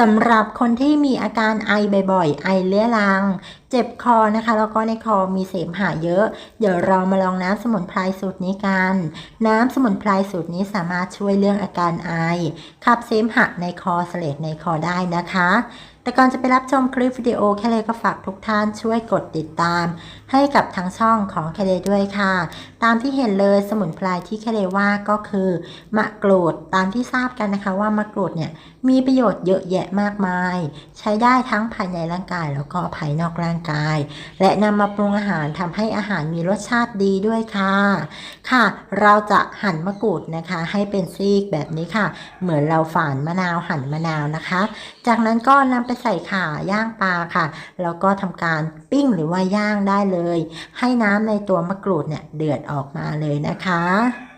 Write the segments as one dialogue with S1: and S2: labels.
S1: สำหรับคนที่มีอาการไอบ่อยๆ ไอเลื้อรัง เจ็บคอนะคะ แล้วก็ในคอมีเสมหะเยอะ เดี๋ยวเรามาลองน้ำสมุนไพรสูตรนี้กัน น้ำสมุนไพรสูตรนี้สามารถช่วยเรื่องอาการไอ ขับเสมหะในคอเสลดในคอได้นะคะ แต่ก่อนจะไปรับชมคลิปวิดีโอแค่เลยก็ฝากทุกท่านช่วยกดติดตาม ให้กับทางช่องของแคเลด้วยค่ะ ตามที่เห็นเลยสมุนไพรที่แคเลว่าก็คือมะกรูดตามที่ทราบกันนะคะว่ามะกรูดเนี่ยมีประโยชน์เยอะแยะมากมาย ใช้ได้ทั้งภายในร่างกายแล้วก็ภายนอกร่างกาย และนำมาปรุงอาหารทำให้อาหารมีรสชาติดีด้วยค่ะ ค่ะ เราจะหั่นมะกรูดนะคะ ให้เป็นซีกแบบนี้ค่ะ เหมือนเราฝานมะนาวหั่นมะนาวนะคะ จากนั้นก็นำไปใส่ข่าย่างปลาค่ะแล้วก็ทำการปิ้งหรือว่าย่างได้เลย ให้น้ำในตัวมะกรูดเนี่ยเดือดออกมาเลยนะคะ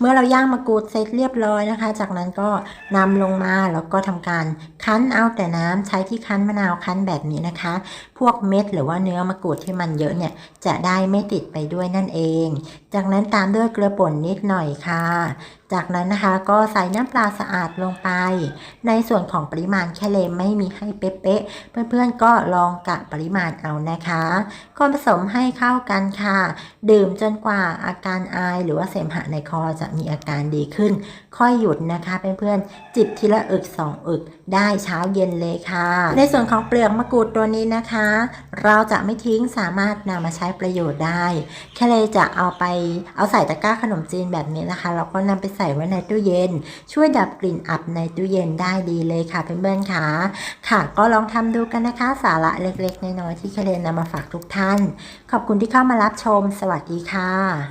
S1: เมื่อเราย่างมะกรูดเสร็จเรียบร้อยนะคะ จากนั้นก็นำลงมาแล้วก็ทำการคั้นเอาแต่น้ำใช้ที่คั้นมะนาวคั้นแบบนี้นะคะ พวกเม็ดหรือว่าเนื้อมะกรูดที่มันเยอะเนี่ยจะได้ไม่ติดไปด้วยนั่นเอง จากนั้นตามด้วยเกลือป่นนิดหน่อยค่ะ จากนั้นนะคะก็ใส่น้ำปลาสะอาดลงไป ในส่วนของปริมาณแค่เลมไม่มีให้เป๊ะๆเพื่อนๆก็ลองกะปริมาณเอานะคะคนผสมให้เข้ากันค่ะ ดื่มจนกว่าอาการไอหรือว่าเสมหะในคอจะมีอาการดีขึ้น ค่อยหยุดนะคะเพื่อนๆจิบทีละอึกสองอึกได้เช้าเย็นเลยค่ะ ในส่วนของเปลือกมะกรูดตัวนี้นะคะ เราจะไม่ทิ้งสามารถนำมาใช้ประโยชน์ได้แค่เลยจะเอาไปเอาใส่ตะกร้าขนมจีนแบบนี้นะคะแล้วก็นำไปส่ไว้ในตู้เย็น ช่วยดับกลิ่นอับในตู้เย็นได้ดีเลยค่ะเพื่อนๆค่ะ ค่ะก็ลองทำดูกันนะคะ สาระเล็กๆน้อยๆที่แคเลนนำมาฝากทุกท่าน ขอบคุณที่เข้ามารับชม สวัสดีค่ะ